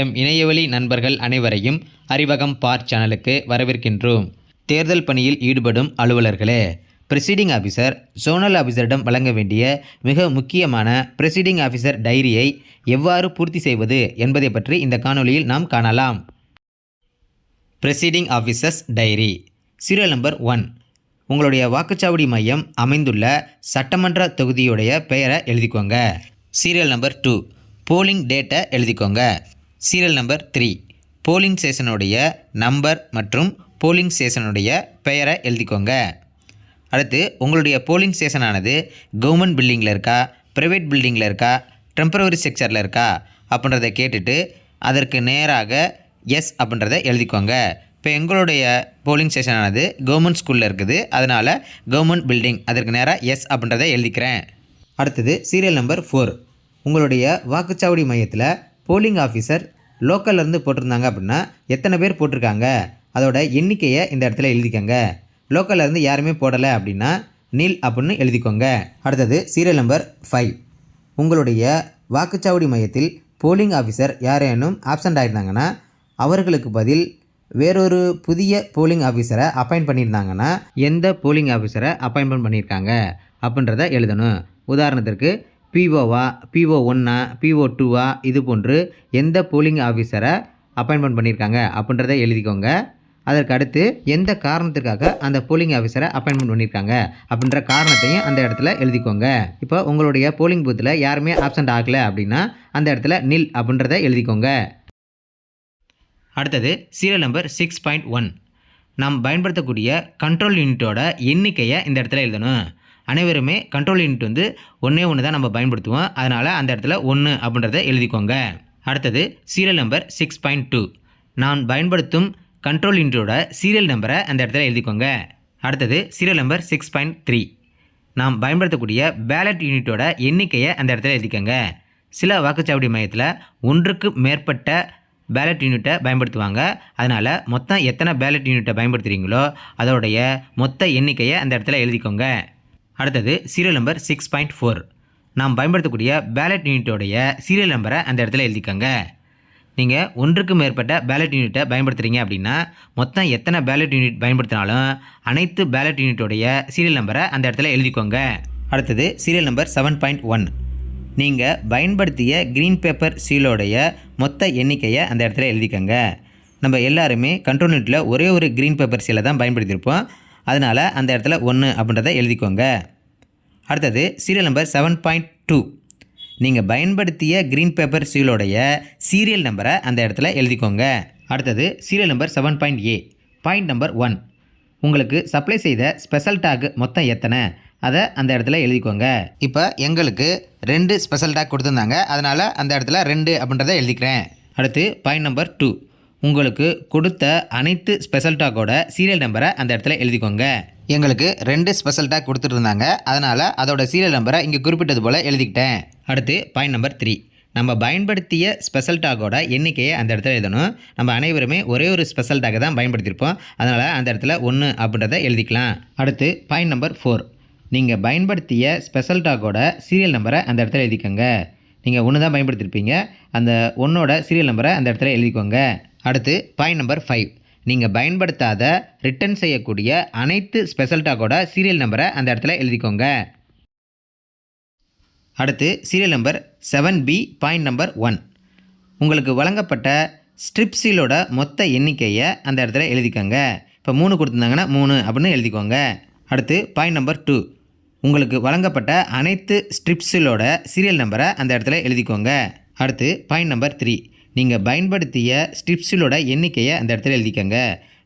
M இணையவழி நண்பர்கள் அனைவரையும் அறிவகம் பார் சேனலுக்கு வரவேற்கின்றோம். தேர்தல் பணியில் ஈடுபடும் அலுவலர்களே ப்ரெசிடிங் ஆஃபீஸர் ஜோனல் ஆஃபீஸரிடம் வழங்க வேண்டிய மிக முக்கியமான ப்ரெசிடிங் ஆஃபீஸர் டைரியை எவ்வாறு பூர்த்தி செய்வது என்பதை பற்றி இந்த காணொலியில் நாம் காணலாம். Presiding officers diary serial number one உங்களுடைய வாக்குச்சாவடி மையம் அமைந்துள்ள சட்டமன்ற தொகுதியுடைய பெயரை எழுதிக்கோங்க. சீரியல் நம்பர் டூ போலிங் டேட்டை எழுதிக்கோங்க. Serial number three. போலிங் ஸ்டேஷனுடைய நம்பர் மற்றும் போலிங் ஸ்டேஷனுடைய பெயரை எழுதிக்கோங்க. அடுத்து உங்களுடைய போலிங் ஸ்டேஷனானது கவர்மெண்ட் பில்டிங்கில் இருக்கா ப்ரைவேட் பில்டிங்கில் இருக்கா டெம்பரவரி செக்சரில் இருக்கா அப்படின்றத கேட்டுட்டு அதற்கு நேராக எஸ் அப்படின்றத எழுதிக்கோங்க. இப்போ எங்களுடைய போலிங் ஸ்டேஷனானது கவர்மெண்ட் ஸ்கூலில் இருக்குது அதனால் கவர்மெண்ட் பில்டிங் அதற்கு நேராக எஸ் அப்படின்றத எழுதிக்கிறேன். அடுத்தது சீரியல் நம்பர் ஃபோர். உங்களுடைய வாக்குச்சாவடி மையத்தில் போலிங் ஆஃபீஸர் லோக்கல்லேருந்து போட்டிருந்தாங்க அப்படின்னா எத்தனை பேர் போட்டிருக்காங்க? அதோட எண்ணிக்கையை இந்த இடத்துல எழுதிக்கோங்க. லோக்கல்லேருந்து யாருமே போடலை அப்படின்னா நீல் அப்படின்னு எழுதிக்கோங்க. அடுத்தது சீரியல் நம்பர் ஃபைவ் உங்களுடைய வாக்குச்சாவடி மையத்தில் போலிங் ஆஃபீஸர் யாரேனும் ஆப்சண்ட் ஆகியிருந்தாங்கன்னா அவர்களுக்கு பதில் வேறொரு புதிய போலிங் ஆஃபீஸரை அப்பாயிண்ட் பண்ணியிருந்தாங்கன்னா எந்த போலிங் ஆஃபீஸரை அப்பாயின்மெண்ட் பண்ணியிருக்காங்க அப்படின்றத எழுதணும். உதாரணத்திற்கு பிஓவா பிஓ ஒன்னா பிஓ டூவா இது போன்று எந்த போலிங் ஆஃபீஸரை அப்பாயின்மெண்ட் பண்ணியிருக்காங்க அப்படின்றத எழுதிக்கோங்க. அதற்கு அடுத்து எந்த காரணத்திற்காக அந்த போலிங் ஆஃபீஸரை அப்பாயின்மெண்ட் பண்ணியிருக்காங்க அப்படின்ற காரணத்தையும் அந்த இடத்துல எழுதிக்கோங்க. இப்போ உங்களுடைய போலிங் பூத்தில் யாருமே ஆப்சண்ட் ஆகலை அப்படின்னா அந்த இடத்துல நில் அப்படின்றத எழுதிக்கோங்க. அடுத்தது serial number six point one நாம் பயன்படுத்தக்கூடிய கண்ட்ரோல் யூனிட்டோட எண்ணிக்கையை இந்த இடத்துல எழுதணும். அனைவருமே கண்ட்ரோல் யூனிட் வந்து ஒன்றே ஒன்று தான் நம்ம பயன்படுத்துவோம். அதனால் அந்த இடத்துல ஒன்று அப்படின்றத எழுதிக்கோங்க. அடுத்தது serial number six point two நான் பயன்படுத்தும் கண்ட்ரோல் யூனிட்டோட சீரியல் நம்பரை அந்த இடத்துல எழுதிக்கோங்க. அடுத்தது serial number six point three நாம் பயன்படுத்தக்கூடிய பேலட் யூனிட்டோட எண்ணிக்கையை அந்த இடத்துல எழுதிக்கோங்க. சில வாக்குச்சாவடி மையத்தில் ஒன்றுக்கு மேற்பட்ட பேலட் யூனிட்டை பயன்படுத்துவாங்க. அதனால் மொத்தம் எத்தனை பேலட் யூனிட்டை பயன்படுத்துகிறீங்களோ அதோடைய மொத்த எண்ணிக்கையை அந்த இடத்துல எழுதிக்கோங்க. அடுத்தது serial number six point four நாம் பயன்படுத்தக்கூடிய பேலட் யூனிட்டோடைய சீரியல் நம்பரை அந்த இடத்துல எழுதிக்கோங்க. நீங்கள் ஒன்றுக்கு மேற்பட்ட பேலட் யூனிட்டை பயன்படுத்துகிறீங்க அப்படின்னா மொத்தம் எத்தனை பேலட் யூனிட் பயன்படுத்தினாலும் அனைத்து பேலட் யூனிட்டோடைய சீரியல் நம்பரை அந்த இடத்துல எழுதிக்கோங்க. அடுத்தது serial number seven point one நீங்கள் பயன்படுத்திய க்ரீன் பேப்பர் சீலோடைய மொத்த எண்ணிக்கையை அந்த இடத்துல எழுதிக்கோங்க. நம்ம எல்லாருமே கண்ட்ரோல் யூனிட்டில் ஒரே ஒரு க்ரீன் பேப்பர் சீலை தான் பயன்படுத்தியிருப்போம். அதனால் அந்த இடத்துல ஒன்று அப்படின்றத எழுதிக்கோங்க. அடுத்தது serial number seven point two நீங்கள் பயன்படுத்திய க்ரீன் பேப்பர் சீலோடைய சீரியல் நம்பரை அந்த இடத்துல எழுதிக்கோங்க. அடுத்தது serial number seven point A point number one உங்களுக்கு சப்ளை செய்த ஸ்பெஷல் டாக் மொத்தம் எத்தனை? அதை அந்த இடத்துல எழுதிக்கோங்க. இப்போ எங்களுக்கு ரெண்டு ஸ்பெஷல் டாக் கொடுத்துருந்தாங்க. அதனால் அந்த இடத்துல ரெண்டு அப்படின்றத எழுதிக்கிறேன். அடுத்து பாயிண்ட் நம்பர் டூ உங்களுக்கு கொடுத்த அனைத்து ஸ்பெஷல் டாக்கோட சீரியல் நம்பரை அந்த இடத்துல எழுதிக்கோங்க. எங்களுக்கு ரெண்டு ஸ்பெஷல் டாக் கொடுத்துட்ருந்தாங்க அதனால் அதோட சீரியல் நம்பரை இங்கே குறிப்பிட்டது போல் எழுதிக்கிட்டேன். அடுத்து பாயிண்ட் நம்பர் த்ரீ நம்ம பயன்படுத்திய ஸ்பெஷல் டாகோட எண்ணிக்கையை அந்த இடத்துல எழுதணும். நம்ம அனைவருமே ஒரே ஒரு ஸ்பெஷல் டாகை தான் பயன்படுத்தியிருப்போம். அதனால் அந்த இடத்துல ஒன்று அப்படின்றத எழுதிக்கலாம். அடுத்து பாயிண்ட் நம்பர் ஃபோர் நீங்கள் பயன்படுத்திய ஸ்பெஷல் டாக்கோட சீரியல் நம்பரை அந்த இடத்துல எழுதிக்கோங்க. நீங்கள் ஒன்று தான் பயன்படுத்தியிருப்பீங்க. அந்த ஒன்றோட சீரியல் நம்பரை அந்த இடத்துல எழுதிக்கோங்க. அடுத்து பாயிண்ட் நம்பர் ஃபைவ் நீங்கள் பயன்படுத்தாத ரிட்டர்ன் செய்யக்கூடிய அனைத்து ஸ்பெஷல் டாக்கோட சீரியல் நம்பரை அந்த இடத்துல எழுதிக்கோங்க. அடுத்து serial number seven B point number one உங்களுக்கு வழங்கப்பட்ட ஸ்ட்ரிப்ஸீலோட மொத்த எண்ணிக்கையை அந்த இடத்துல எழுதிக்கோங்க. இப்போ மூணு கொடுத்துருந்தாங்கன்னா மூணு அப்படின்னு எழுதிக்கோங்க. அடுத்து பாயிண்ட் நம்பர் டூ உங்களுக்கு வழங்கப்பட்ட அனைத்து ஸ்ட்ரிப்ஸிலோட சீரியல் நம்பரை அந்த இடத்துல எழுதிக்கோங்க. அடுத்து பாயிண்ட் நம்பர் த்ரீ நீங்கள் பயன்படுத்திய ஸ்ட்ரிப்ஸிலோட எண்ணிக்கையை அந்த இடத்துல எழுதிக்கோங்க.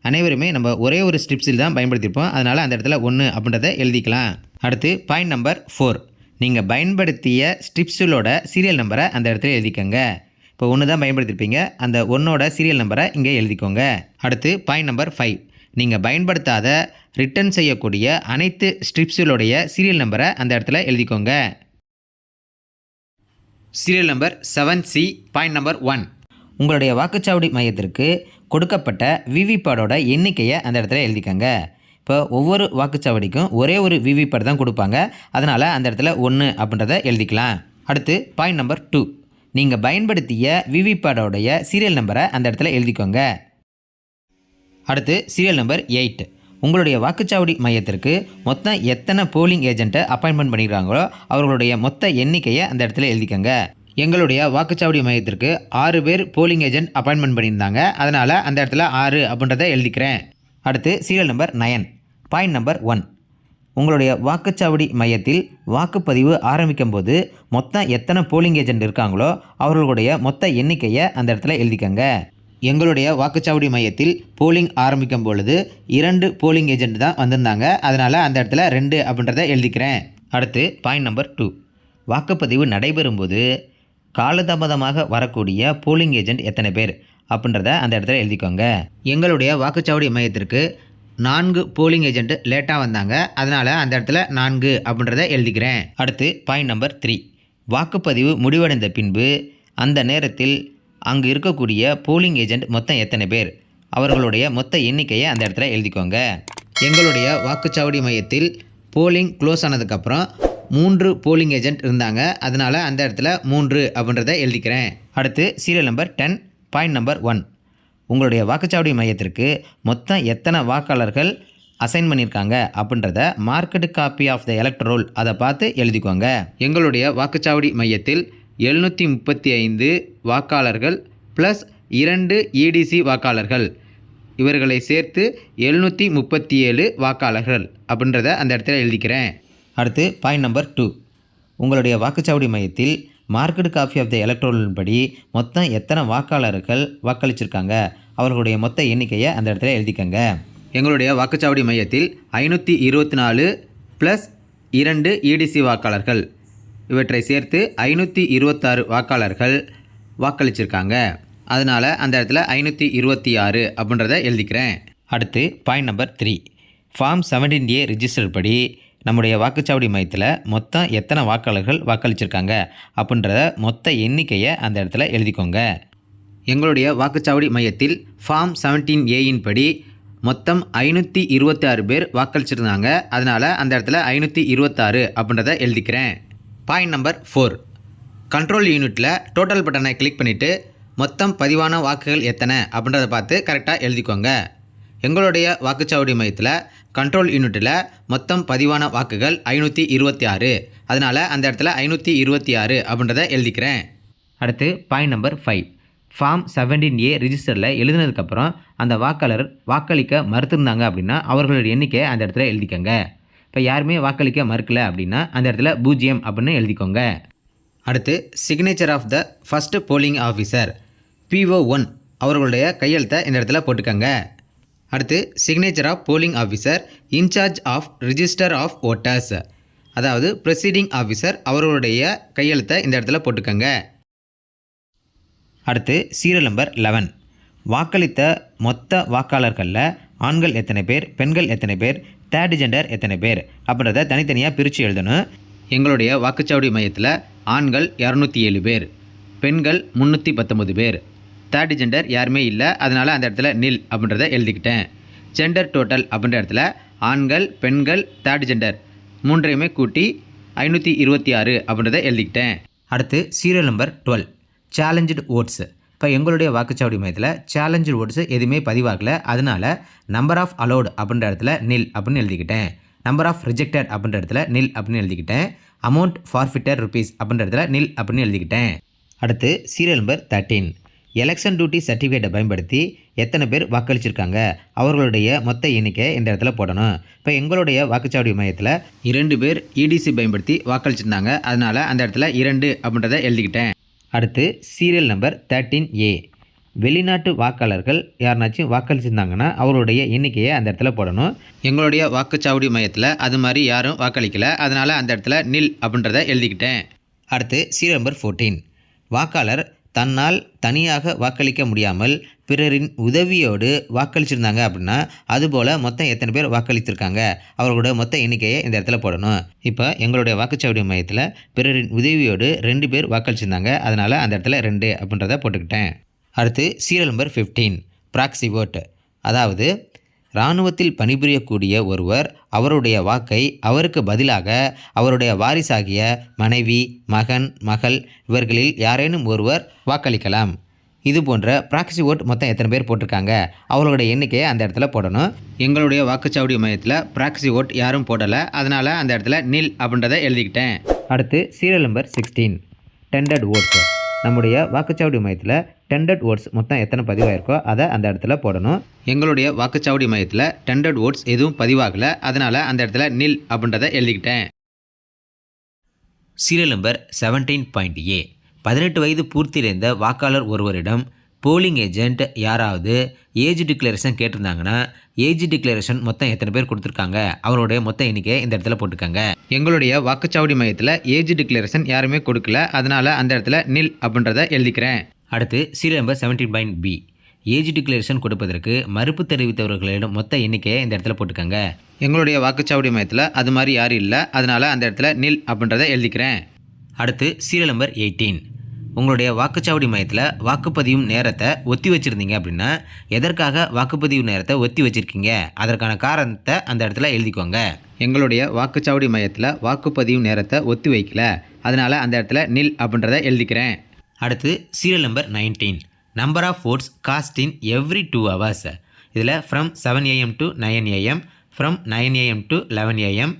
அனைவருமே நம்ம ஒரே ஒரு ஸ்ட்ரிப்ஸில் தான் பயன்படுத்தியிருப்போம் அதனால் அந்த இடத்துல ஒன்று அப்படின்றத எழுதிக்கலாம். அடுத்து பாயிண்ட் நம்பர் ஃபோர் நீங்கள் பயன்படுத்திய ஸ்ட்ரிப்ஸிலோட சீரியல் நம்பரை அந்த இடத்துல எழுதிக்கோங்க. இப்போ ஒன்று தான் பயன்படுத்தியிருப்பீங்க அந்த ஒன்னோட சீரியல் நம்பரை இங்கே எழுதிக்கோங்க. அடுத்து பாயிண்ட் நம்பர் ஃபைவ் நீங்கள் பயன்படுத்தாத ரிட்டர்ன் செய்யக்கூடிய அனைத்து ஸ்ட்ரிப்ஸிலோடைய சீரியல் நம்பரை அந்த இடத்துல எழுதிக்கோங்க. Serial number seven C point number one உங்களுடைய வாக்குச்சாவடி மையத்திற்கு கொடுக்கப்பட்ட விவிபேடோட எண்ணிக்கையை அந்த இடத்துல எழுதிக்கோங்க. இப்போ ஒவ்வொரு வாக்குச்சாவடிக்கும் ஒரே ஒரு விவிபேட் தான் கொடுப்பாங்க. அதனால் அந்த இடத்துல ஒன்று அப்படின்றத எழுதிக்கலாம். அடுத்து பாயிண்ட் நம்பர் டூ நீங்கள் பயன்படுத்திய விவிபேடோடைய சீரியல் நம்பரை அந்த இடத்துல எழுதிக்கோங்க. அடுத்து சீரியல் நம்பர் எயிட் உங்களுடைய வாக்குச்சாவடி மையத்திற்கு மொத்தம் எத்தனை போலிங் ஏஜென்ட்டை அப்பாயின்மெண்ட் பண்ணிக்கிறாங்களோ அவர்களுடைய மொத்த எண்ணிக்கையை அந்த இடத்துல எழுதிக்கோங்க. எங்களுடைய வாக்குச்சாவடி மையத்திற்கு ஆறு பேர் போலிங் ஏஜென்ட் அப்பாயின்மெண்ட் பண்ணியிருந்தாங்க. அதனால் அந்த இடத்துல ஆறு அப்படின்றத எழுதிக்கிறேன். அடுத்து serial number nine point number one உங்களுடைய வாக்குச்சாவடி மையத்தில் வாக்குப்பதிவு ஆரம்பிக்கும் போது மொத்தம் எத்தனை போலிங் ஏஜென்ட் இருக்காங்களோ அவர்களுடைய மொத்த எண்ணிக்கையை அந்த இடத்துல எழுதிக்கங்க. எங்களுடைய வாக்குச்சாவடி மையத்தில் போலிங் ஆரம்பிக்கும் பொழுது இரண்டு போலிங் ஏஜென்ட் தான் வந்திருந்தாங்க. அதனால் அந்த இடத்துல ரெண்டு அப்படின்றத எழுதிக்கிறேன். அடுத்து பாயிண்ட் நம்பர் டூ வாக்குப்பதிவு நடைபெறும்போது காலதாமதமாக வரக்கூடிய போலிங் ஏஜென்ட் எத்தனை பேர்? அப்படின்றத அந்த இடத்துல எழுதிக்கோங்க. எங்களுடைய வாக்குச்சாவடி மையத்திற்கு நான்கு போலிங் ஏஜென்ட் லேட்டாக வந்தாங்க. அதனால் அந்த இடத்துல நான்கு அப்படின்றத எழுதிக்கிறேன். அடுத்து பாயிண்ட் நம்பர் த்ரீ வாக்குப்பதிவு முடிவடைந்த பின்பு அந்த நேரத்தில் அங்கு இருக்கக்கூடிய போலிங் ஏஜென்ட் மொத்தம் எத்தனை பேர்? அவர்களுடைய மொத்த எண்ணிக்கையை அந்த இடத்துல எழுதிக்கோங்க. எங்களுடைய வாக்குச்சாவடி மையத்தில் போலிங் க்ளோஸ் ஆனதுக்கப்புறம் மூன்று போலிங் ஏஜென்ட் இருந்தாங்க. அதனால் அந்த இடத்துல மூன்று அப்படின்றத எழுதிக்கிறேன். அடுத்து serial number ten point number one உங்களுடைய வாக்குச்சாவடி மையத்திற்கு மொத்தம் எத்தனை வாக்காளர்கள் அசைன் பண்ணியிருக்காங்க அப்படின்றத marked copy of the electoral அதை பார்த்து எழுதிக்கோங்க. எங்களுடைய வாக்குச்சாவடி மையத்தில் எழுநூற்றி முப்பத்தி ஐந்து வாக்காளர்கள் ப்ளஸ் இரண்டு இடிசி வாக்காளர்கள். இவர்களை சேர்த்து எழுநூற்றி முப்பத்தி ஏழு வாக்காளர்கள் அப்படின்றத அந்த இடத்துல எழுதிக்கிறேன். அடுத்து பாயிண்ட் நம்பர் டூ உங்களுடைய வாக்குச்சாவடி மையத்தில் மார்க்கெட் காப்பி ஆஃப் த எலக்ட்ரோலின் படி மொத்தம் எத்தனை வாக்காளர்கள் வாக்களிச்சிருக்காங்க? அவர்களுடைய மொத்த எண்ணிக்கையை அந்த இடத்துல எழுதிக்கங்க. எங்களுடைய வாக்குச்சாவடி மையத்தில் ஐநூற்றி இருபத்தி நாலு ப்ளஸ் இரண்டு இடிசி வாக்காளர்கள். இவற்றை சேர்த்து ஐநூற்றி இருபத்தாறு வாக்காளர்கள் வாக்களிச்சிருக்காங்க. அதனால் அந்த இடத்துல ஐநூற்றி இருபத்தி ஆறு அப்படின்றத எழுதிக்கிறேன். அடுத்து point number three form seventeen A register படி நம்முடைய வாக்குச்சாவடி மையத்தில் மொத்தம் எத்தனை வாக்காளர்கள் வாக்களிச்சிருக்காங்க அப்படின்றத மொத்த எண்ணிக்கையை அந்த இடத்துல எழுதிக்கோங்க. எங்களுடைய வாக்குச்சாவடி மையத்தில் ஃபார்ம் செவன்டீன் ஏயின் படி மொத்தம் ஐநூற்றி இருபத்தி ஆறு பேர் வாக்களிச்சிருந்தாங்க. அதனால் அந்த இடத்துல ஐநூற்றி இருபத்தாறு அப்படின்றத எழுதிக்கிறேன். பாயிண்ட் நம்பர் ஃபோர் கண்ட்ரோல் யூனிட்டில் டோட்டல் பட்டனை கிளிக் பண்ணிவிட்டு மொத்தம் பதிவான வாக்குகள் எத்தனை அப்படின்றத பார்த்து கரெக்டாக எழுதிக்கோங்க. எங்களுடைய வாக்குச்சாவடி மையத்தில் கண்ட்ரோல் யூனிட்டில் மொத்தம் பதிவான வாக்குகள் ஐநூற்றி இருபத்தி ஆறு. அதனால் அந்த இடத்துல ஐநூற்றி இருபத்தி ஆறு அப்படின்றத எழுதிக்கிறேன். அடுத்து point number five form seventeen A ரிஜிஸ்டரில் எழுதினதுக்கப்புறம் அந்த வாக்காளர் வாக்களிக்க மறுத்திருந்தாங்க அப்படின்னா அவர்களுடைய எண்ணிக்கை அந்த இடத்துல எழுதிக்கோங்க. இப்போ யாருமே வாக்களிக்க மறுக்கலை அப்படின்னா அந்த இடத்துல பூஜ்ஜியம் அப்படின்னு எழுதிக்கோங்க. அடுத்து signature of the first polling officer PO one அவர்களுடைய கையெழுத்தை இந்த இடத்துல போட்டுக்கோங்க. அடுத்து signature of polling officer in charge of register of voters அதாவது ப்ரொசீடிங் ஆஃபீஸர் அவர்களுடைய கையெழுத்தை இந்த இடத்துல போட்டுக்கோங்க. அடுத்து சீரியல் நம்பர் லெவன் வாக்களித்த மொத்த வாக்காளர்களில் ஆண்கள் எத்தனை பேர் பெண்கள் எத்தனை பேர் தேர்ட் ஜெண்டர் எத்தனை பேர் அப்படின்றத தனித்தனியாக பிரித்து எழுதணும். எங்களுடைய வாக்குச்சாவடி மையத்தில் ஆண்கள் இரநூத்தி ஏழு பேர் பெண்கள் முந்நூற்றி பத்தொம்பது பேர். தேர்ட் ஜெண்டர் யாருமே இல்லை. அதனால் அந்த இடத்துல நில் அப்படின்றத எழுதிக்கிட்டேன். ஜெண்டர் டோட்டல் அப்படின்ற இடத்துல ஆண்கள் பெண்கள் தேர்ட் ஜெண்டர் மூன்றையுமே கூட்டி ஐநூற்றி இருபத்தி ஆறு அப்படின்றத எழுதிக்கிட்டேன். அடுத்து serial number twelve challenge votes இப்போ எங்களுடைய வாக்குச்சாவடி மையத்தில் சேலஞ்சு ஓட்ஸு எதுவுமே பதிவாகல. அதனால் நம்பர் ஆஃப் அலோடு அப்படின்ற இடத்துல நில் அப்படின்னு எழுதிக்கிட்டேன். நம்பர் ஆஃப் ரிஜெக்டட் அப்படின்ற இடத்துல நில் அப்படின்னு எழுதிக்கிட்டேன். அமௌண்ட் ஃபார்ஃபிட்டர் ருபீஸ் அப்படின்ற இடத்துல நில் அப்படின்னு எழுதிக்கிட்டேன். அடுத்து serial number thirteen election duty சர்டிஃபிகேட்டை பயன்படுத்தி எத்தனை பேர் வாக்களிச்சிருக்காங்க? அவர்களுடைய மொத்த எண்ணிக்கை இந்த இடத்துல போடணும். இப்போ எங்களுடைய வாக்குச்சாவடி மையத்தில் இரண்டு பேர் இடிசி பயன்படுத்தி வாக்களிச்சிருந்தாங்க. அதனால் அந்த இடத்துல இரண்டு அப்படின்றத எழுதிக்கிட்டேன். அடுத்து சீரியல் நம்பர் தேர்ட்டீன் ஏ வெளிநாட்டு வாக்காளர்கள் யாருனாச்சும் வாக்களிச்சிருந்தாங்கன்னா அவருடைய எண்ணிக்கையை அந்த இடத்துல போடணும். எங்களுடைய வாக்குச்சாவடி மையத்தில் அது மாதிரி யாரும் வாக்களிக்கல. அதனால் அந்த இடத்துல நில் அப்படின்றத எழுதிக்கிட்டேன். அடுத்து சீரியல் நம்பர் ஃபோர்டீன் வாக்காளர் தன்னால் தனியாக வாக்களிக்க முடியாமல் பிறரின் உதவியோடு வாக்களிச்சிருந்தாங்க அப்படின்னா அதுபோல் மொத்தம் எத்தனை பேர் வாக்களித்திருக்காங்க? அவர்களோட மொத்த எண்ணிக்கையை இந்த இடத்துல போடணும். இப்போ எங்களுடைய வாக்குச்சாவடி மையத்தில் பிறரின் உதவியோடு ரெண்டு பேர் வாக்களிச்சிருந்தாங்க. அதனால் அந்த இடத்துல ரெண்டு அப்படின்றத போட்டுக்கிட்டேன். அடுத்து சீரியல் நம்பர் ஃபிஃப்டீன் ப்ராக்சி ஓட்டு அதாவது இராணுவத்தில் பணிபுரியக்கூடிய ஒருவர் அவருடைய வாக்கை அவருக்கு பதிலாக அவருடைய வாரிசாகிய மனைவி மகன் மகள் இவர்களில் யாரேனும் ஒருவர் வாக்களிக்கலாம். இது போன்ற ப்ராக்சி ஓட் மொத்தம் எத்தனை பேர் போட்டிருக்காங்க? அவர்களுடைய எண்ணிக்கையை அந்த இடத்துல போடணும். எங்களுடைய வாக்குச்சாவடி மையத்தில் ப்ராக்சி ஓட் யாரும் போடலை. அதனால் அந்த இடத்துல நில் அப்படின்றத எழுதிக்கிட்டேன். அடுத்து serial number sixteen tendered votes நம்முடைய வாக்குச்சாவடி மையத்தில் டெண்டட் ஓட்ஸ் மொத்தம் எத்தனை பதிவாயிருக்கோ அதை அந்த இடத்துல போடணும். எங்களுடைய வாக்குச்சாவடி மையத்தில் டெண்டட் ஓட்ஸ் எதுவும் பதிவாகலை. அதனால் அந்த இடத்துல நில் அப்படின்றத எழுதிக்கிட்டேன். Serial number seventeen point A பதினெட்டு வயது பூர்த்தியடைந்த வாக்காளர் ஒருவரிடம் போலிங் ஏஜென்ட் யாராவது ஏஜ் டிக்ளரேஷன் கேட்டிருந்தாங்கன்னா ஏஜ் டிக்ளரேஷன் மொத்தம் எத்தனை பேர் கொடுத்துருக்காங்க? அவருடைய மொத்த எண்ணிக்கை இந்த இடத்துல போட்டுக்காங்க. எங்களுடைய வாக்குச்சாவடி மையத்தில் ஏஜ் டிக்ளரேஷன் யாருமே கொடுக்கல. அதனால் அந்த இடத்துல நில் அப்படின்றத எழுதிக்கிறேன். அடுத்து serial number seventeen point B age declaration கொடுப்பதற்கு மறுப்பு தெரிவித்தவர்களிடம் மொத்த எண்ணிக்கையை இந்த இடத்துல போட்டுக்கோங்க. எங்களுடைய வாக்குச்சாவடி மையத்தில் அது மாதிரி யாரும் இல்லை. அதனால் அந்த இடத்துல நில் அப்படின்றத எழுதிக்கிறேன். அடுத்து சீரியல் நம்பர் எயிட்டீன் உங்களுடைய வாக்குச்சாவடி மையத்தில் வாக்குப்பதிவும் நேரத்தை ஒத்தி வச்சுருந்தீங்க அப்படின்னா எதற்காக வாக்குப்பதிவு நேரத்தை ஒத்தி வச்சுருக்கீங்க? அதற்கான காரணத்தை அந்த இடத்துல எழுதிக்கோங்க. எங்களுடைய வாக்குச்சாவடி மையத்தில் வாக்குப்பதிவு நேரத்தை ஒத்தி வைக்கல. அதனால் அந்த இடத்துல நில் அப்படின்றத எழுதிக்கிறேன். அடுத்து serial number nineteen number of votes cast in every two hours இதில் from seven AM to nine AM from nine AM to eleven AM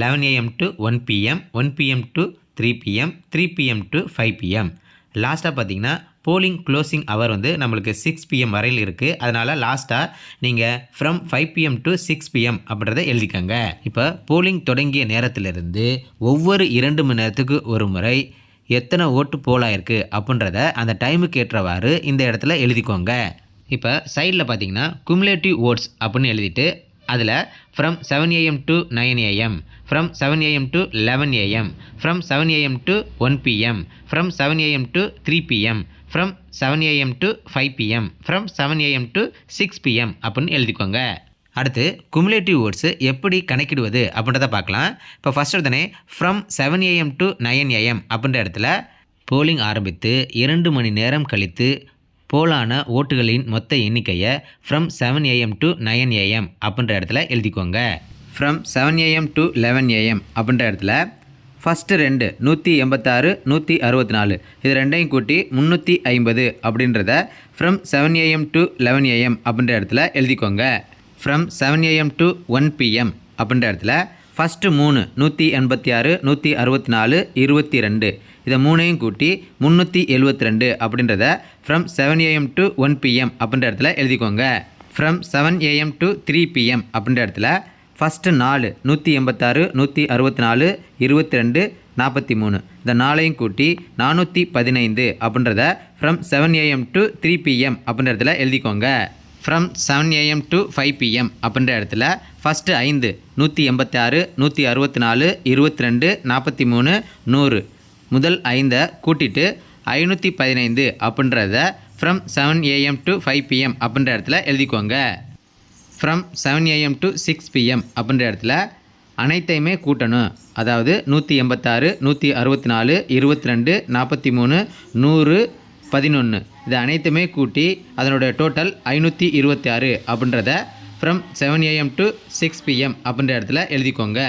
eleven AM to one PM one PM to three PM three PM to five PM லாஸ்ட்டாக பார்த்தீங்கன்னா polling closing hour வந்து நம்மளுக்கு six PM வரையில் இருக்குது அதனால் லாஸ்ட்டாக நீங்கள் from five PM to six PM அப்படின்றத எழுதிக்கோங்க. இப்போ போலிங் தொடங்கிய நேரத்திலிருந்து ஒவ்வொரு இரண்டு மணி நேரத்துக்கு ஒரு முறை எத்தனை ஓட்டு போலாயிருக்கு அப்படின்றத அந்த டைமுக்கு ஏற்றவாறு இந்த இடத்துல எழுதிக்கோங்க. இப்போ சைடில் பார்த்தீங்கன்னா குமுலேட்டிவ் ஓட்ஸ் அப்படின்னு எழுதிட்டு அதில் from seven AM to nine AM from seven AM to eleven AM from seven AM to one PM from seven AM to three PM from seven AM to five PM from seven AM to six PM அப்படின்னு எழுதிக்கோங்க. அடுத்து cumulative oats எப்படி கணக்கிடுவது அப்படின்றத பார்க்கலாம் இப்போ first உடனே from seven AM to nine AM அப்படின்ற இடத்துல போலிங் ஆரம்பித்து இரண்டு மணி நேரம் கழித்து போலான ஓட்டுகளின் மொத்த எண்ணிக்கையை from seven AM to nine AM அப்படின்ற இடத்துல எழுதிக்கோங்க. From seven AM to eleven AM அப்படின்ற இடத்துல ஃபஸ்ட்டு ரெண்டு நூற்றி எண்பத்தாறு நூற்றி அறுபத்தி நாலு இது ரெண்டையும் கூட்டி முந்நூற்றி ஐம்பது அப்படின்றத from seven AM to eleven AM அப்படின்ற இடத்துல எழுதிக்கோங்க. From seven AM to one PM அப்படின்ற இடத்துல ஃபஸ்ட்டு மூணு நூற்றி எண்பத்தி ஆறு நூற்றி அறுபத்தி நாலு இருபத்தி ரெண்டு இதை மூணையும் கூட்டி முந்நூற்றி எழுபத்தி ரெண்டு அப்படின்றத from seven AM to one PM அப்படின்ற இடத்துல எழுதிக்கோங்க. From seven AM to three PM அப்படின்ற இடத்துல ஃபஸ்ட்டு நாலு நூற்றி எண்பத்தாறு நூற்றி அறுபத்தி நாலு இருபத்தி ரெண்டு நாற்பத்தி மூணு இந்த நாளையும் கூட்டி நானூற்றி பதினைந்து அப்படின்றத from seven AM to three PM அப்படின்ற இடத்துல எழுதிக்கோங்க. From seven AM to five PM அப்படின்ற இடத்துல ஃபஸ்ட்டு ஐந்து நூற்றி எண்பத்தாறு நூற்றி அறுபத்தி நாலு இருபத்தி ரெண்டு நாற்பத்தி மூணு நூறு. முதல் ஐந்தை கூட்டிட்டு ஐநூற்றி பதினைந்து அப்படின்றத from seven AM to five PM அப்படின்ற இடத்துல எழுதிக்கோங்க. From seven AM to six PM அப்படின்ற இடத்துல அனைத்தையுமே கூட்டணும். அதாவது நூற்றி எண்பத்தாறு நூற்றி அறுபத்தி நாலு இருபத்தி ரெண்டு நாற்பத்தி மூணு நூறு பதினொன்று இது அனைத்துமே கூட்டி அதனுடைய டோட்டல் ஐநூற்றி இருபத்தி ஆறு அப்படின்றத from seven AM to six PM அப்படின்ற இடத்துல எழுதிக்கோங்க.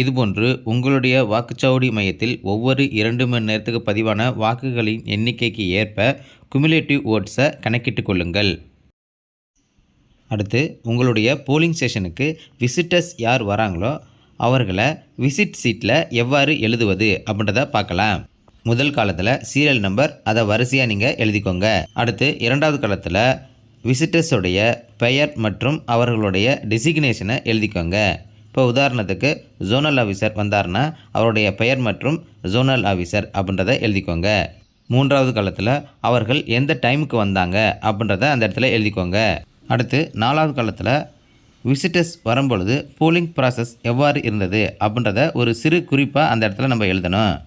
இதுபோன்று உங்களுடைய வாக்குச்சாவடி மையத்தில் ஒவ்வொரு இரண்டு மணி நேரத்துக்கு பதிவான வாக்குகளின் எண்ணிக்கைக்கு ஏற்ப குமுலேட்டிவ் ஓட்ஸை கணக்கிட்டு கொள்ளுங்கள். அடுத்து உங்களுடைய போலிங் ஸ்டேஷனுக்கு விசிட்டர்ஸ் யார் வராங்களோ அவர்களை விசிட் சீட்டில் எவ்வாறு எழுதுவது அப்படின்றத பார்க்கலாம். முதல் காலத்தில் சீரியல் நம்பர் அதை வரிசையாக நீங்கள் எழுதிக்கோங்க. அடுத்து இரண்டாவது காலத்தில் விசிட்டர்ஸுடைய பெயர் மற்றும் அவர்களுடைய டெசிக்னேஷனை எழுதிக்கோங்க. இப்போ உதாரணத்துக்கு ஜோனல் ஆஃபீஸர் வந்தார்னா அவருடைய பெயர் மற்றும் ஜோனல் ஆஃபீஸர் அப்படின்றத எழுதிக்கோங்க. மூன்றாவது காலத்தில் அவர்கள் எந்த டைமுக்கு வந்தாங்க அப்படின்றத அந்த இடத்துல எழுதிக்கோங்க. அடுத்து நாலாவது காலத்தில் விசிட்டர்ஸ் வரும்பொழுது போலிங் ப்ராசஸ் எவ்வாறு இருந்தது அப்படின்றத ஒரு சிறு குறிப்பாக அந்த இடத்துல நம்ம எழுதணும்.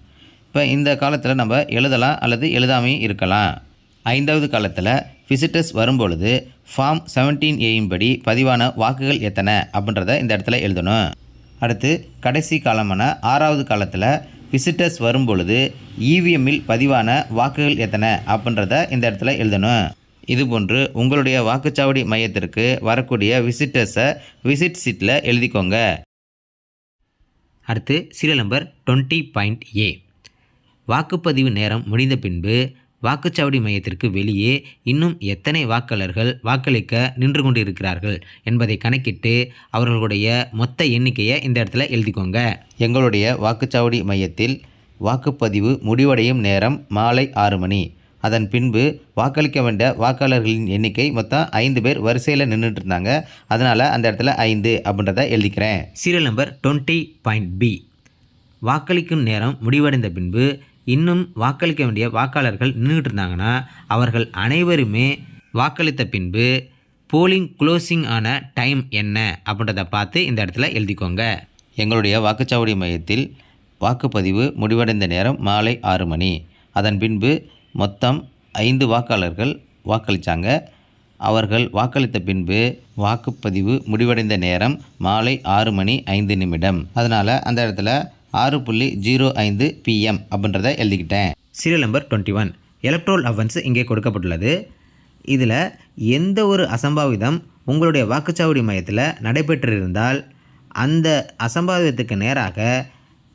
இப்போ இந்த காலத்தில் நம்ம எழுதலாம் அல்லது எழுதாமையும் இருக்கலாம். ஐந்தாவது காலத்தில் விசிட்டர்ஸ் வரும்பொழுது ஃபார்ம் செவன்டீன் ஏயின் படி பதிவான வாக்குகள் எத்தனை அப்படின்றத இந்த இடத்துல எழுதணும். அடுத்து கடைசி காலமான ஆறாவது காலத்தில் விசிட்டர்ஸ் வரும்பொழுது இவிஎம்மில் பதிவான வாக்குகள் எத்தனை அப்படின்றத இந்த இடத்துல எழுதணும். இதுபோன்று உங்களுடைய வாக்குச்சாவடி மையத்திற்கு வரக்கூடிய விசிட்டர்ஸை விசிட் சீட்டில் எழுதிக்கோங்க. அடுத்து serial number twenty point A வாக்குப்பதிவு நேரம் முடிந்த பின்பு வாக்குச்சாவடி மையத்திற்கு வெளியே இன்னும் எத்தனை வாக்காளர்கள் வாக்களிக்க நின்று கொண்டிருக்கிறார்கள் என்பதை கணக்கிட்டு அவர்களுடைய மொத்த எண்ணிக்கையை இந்த இடத்துல எழுதிக்கோங்க. எங்களுடைய வாக்குச்சாவடி மையத்தில் வாக்குப்பதிவு முடிவடையும் நேரம் மாலை ஆறு மணி. அதன் பின்பு வாக்களிக்க வேண்டிய வாக்காளர்களின் எண்ணிக்கை மொத்தம் ஐந்து பேர் வரிசையில் நின்றுட்டு இருந்தாங்க அதனால் அந்த இடத்துல ஐந்து அப்படின்றத எழுதிக்கிறேன். Serial number twenty point B. வாக்களிக்கும் நேரம் முடிவடைந்த பின்பு இன்னும் வாக்களிக்க வேண்டிய வாக்காளர்கள் நின்றுட்டு இருந்தாங்கன்னா அவர்கள் அனைவருமே வாக்களித்த பின்பு போலிங் க்ளோசிங் ஆன டைம் என்ன அப்படின்றத பார்த்து இந்த இடத்துல எழுதிக்கோங்க. எங்களுடைய வாக்குச்சாவடி மையத்தில் வாக்குப்பதிவு முடிவடைந்த நேரம் மாலை ஆறு மணி. அதன் பின்பு மொத்தம் ஐந்து வாக்காளர்கள் வாக்களித்தாங்க அவர்கள் வாக்களித்த பின்பு வாக்குப்பதிவு முடிவடைந்த நேரம் மாலை ஆறு மணி ஐந்து நிமிடம். அதனால் அந்த இடத்துல ஆறு புள்ளி ஜீரோ ஐந்து பிஎம் அப்படின்றத எழுதிக்கிட்டேன். Serial number twenty one electoral அவன்ஸ் இங்கே கொடுக்கப்பட்டுள்ளது. இதில் எந்த ஒரு அசம்பாவிதம் உங்களுடைய வாக்குச்சாவடி மையத்தில் நடைபெற்றிருந்தால் அந்த அசம்பாவிதத்துக்கு நேராக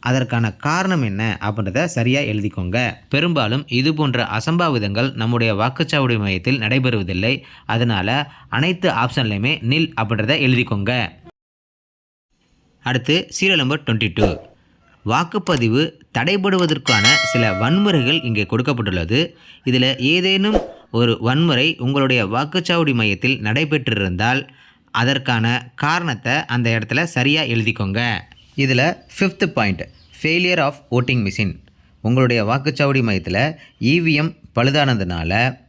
அதற்கான காரணம் என்ன அப்படின்றத சரியாக எழுதிக்கோங்க. பெரும்பாலும் இது போன்ற அசம்பாவிதங்கள் நம்முடைய வாக்குச்சாவடி மையத்தில் நடைபெறுவதில்லை. அதனால் அனைத்து ஆப்ஷன்லையுமே நில் அப்படின்றத எழுதிக்கோங்க. அடுத்து சீரியல் நம்பர் டுவெண்ட்டி டூ. வாக்குப்பதிவு தடைபடுவதற்கான சில வன்முறைகள் இங்கே கொடுக்கப்பட்டுள்ளது. இதில் ஏதேனும் ஒரு வன்முறை உங்களுடைய வாக்குச்சாவடி மையத்தில் நடைபெற்றிருந்தால் அதற்கான காரணத்தை அந்த இடத்துல சரியாக எழுதிக்கோங்க. இதில் fifth point failure of voting machine உங்களுடைய வாக்குச்சாவடி மையத்தில் இவிஎம் பழுதானதுனால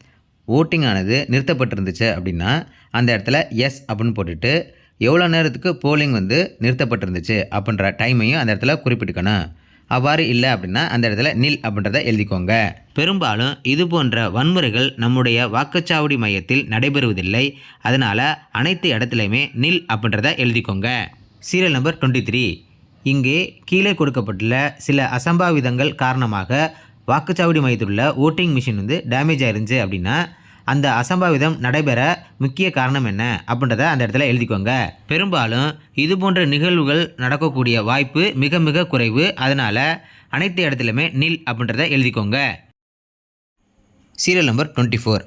ஓட்டிங் ஆனது நிறுத்தப்பட்டிருந்துச்சு அப்படின்னா அந்த இடத்துல எஸ் அப்படின்னு போட்டுட்டு எவ்வளோ நேரத்துக்கு போலிங் வந்து நிறுத்தப்பட்டிருந்துச்சு அப்படின்ற டைமையும் அந்த இடத்துல குறிப்பிட்டுக்கணும். அவ்வாறு இல்லை அப்படின்னா அந்த இடத்துல நில் அப்படின்றத எழுதிக்கோங்க. பெரும்பாலும் இது போன்ற வன்முறைகள் நம்முடைய வாக்குச்சாவடி மையத்தில் நடைபெறுவதில்லை. அதனால் அனைத்து இடத்துலையுமே நில் அப்படின்றத எழுதிக்கோங்க. சீரியல் நம்பர் டுவெண்ட்டி த்ரீ இங்கே கீழே கொடுக்கப்பட்டுள்ள சில அசம்பாவிதங்கள் காரணமாக வாக்குச்சாவடி மையத்தில் உள்ள ஓட்டிங் மிஷின் வந்து டேமேஜ் ஆயிருந்துச்சு அப்படின்னா அந்த அசம்பாவிதம் நடைபெற முக்கிய காரணம் என்ன அப்படின்றத அந்த இடத்துல எழுதிக்கோங்க. பெரும்பாலும் இது போன்ற நிகழ்வுகள் நடக்கக்கூடிய வாய்ப்பு மிக மிக குறைவு. அதனால் அனைத்து இடத்துலையுமே நில் அப்படின்றத எழுதிக்கோங்க. Serial number twenty four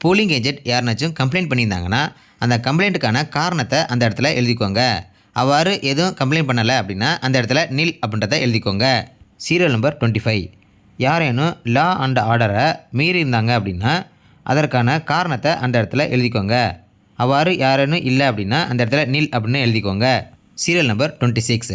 polling agent யாருனாச்சும் complaint பண்ணியிருந்தாங்கன்னா அந்த கம்ப்ளைண்ட்டுக்கான காரணத்தை அந்த இடத்துல எழுதிக்கோங்க. அவ்வாறு எதுவும் கம்ப்ளைண்ட் பண்ணலை அப்படின்னா அந்த இடத்துல நில் அப்படின்றத எழுதிக்கோங்க. சீரியல் நம்பர் டுவெண்ட்டி ஃபைவ் யாரேனும் லா அண்ட் ஆர்டரை மீறி இருந்தாங்க அப்படின்னா அதற்கான காரணத்தை அந்த இடத்துல எழுதிக்கோங்க. அவ்வாறு யாரேனும் இல்லை அப்படின்னா அந்த இடத்துல நில் அப்படின்னு எழுதிக்கோங்க. சீரியல் நம்பர் டுவெண்ட்டி சிக்ஸ்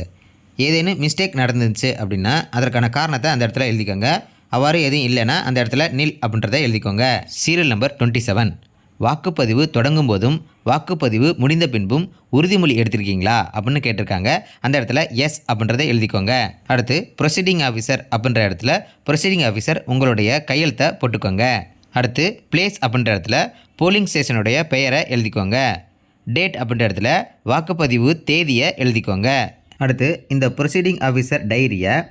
ஏதேனும் மிஸ்டேக் நடந்துச்சு அப்படின்னா அதற்கான காரணத்தை அந்த இடத்துல எழுதிக்கோங்க. அவ்வாறு எதுவும் இல்லைன்னா அந்த இடத்துல நில் அப்படின்றத எழுதிக்கோங்க. சீரியல் நம்பர் டுவெண்ட்டி செவன் வாக்குப்பதிவு தொடங்கும் போதும் வாக்குப்பதிவு முடிந்த பின்பும் உறுதிமொழி எடுத்திருக்கீங்களா அப்படின்னு கேட்டிருக்காங்க. அந்த இடத்துல எஸ் அப்படின்றத எழுதிக்கோங்க. அடுத்து ப்ரொசீடிங் ஆஃபீஸர் அப்படின்ற இடத்துல ப்ரொசீடிங் ஆஃபீஸர் உங்களுடைய கையெழுத்தை போட்டுக்கோங்க. அடுத்து பிளேஸ் அப்படின்ற இடத்துல போலிங் ஸ்டேஷனுடைய பெயரை எழுதிக்கோங்க. டேட் அப்படின்ற இடத்துல வாக்குப்பதிவு தேதியை எழுதிக்கோங்க. அடுத்து இந்த presiding officer டைரியை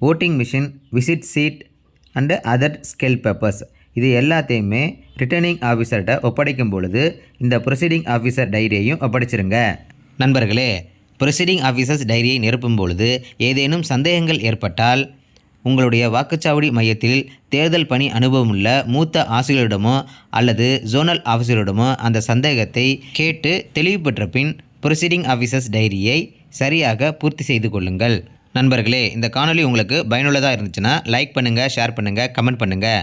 voting machine visit sheet and other scale papers இது எல்லாத்தையுமே ரிட்டர்னிங் ஆஃபீஸர்கிட்ட ஒப்படைக்கும் பொழுது இந்த ப்ரொசீடிங் ஆஃபீஸர் டைரியையும் ஒப்படைச்சிருங்க. நண்பர்களே ப்ரொசீடிங் ஆஃபீஸர்ஸ் டைரியை நிரப்பும் பொழுது ஏதேனும் சந்தேகங்கள் ஏற்பட்டால் உங்களுடைய வாக்குச்சாவடி மையத்தில் தேர்தல் பணி அனுபவமுள்ள மூத்த ஆசிரியரிடமோ அல்லது ஜோனல் ஆஃபீஸரிடமோ அந்த சந்தேகத்தை கேட்டு தெளிவு பெற்ற பின் ப்ரொசீடிங் ஆஃபீஸர்ஸ் டைரியை சரியாக பூர்த்தி செய்து கொள்ளுங்கள். நண்பர்களே இந்த காணொளி உங்களுக்கு பயனுள்ளதாக இருந்துச்சுன்னா லைக் பண்ணுங்கள் ஷேர் பண்ணுங்கள் கமெண்ட் பண்ணுங்கள்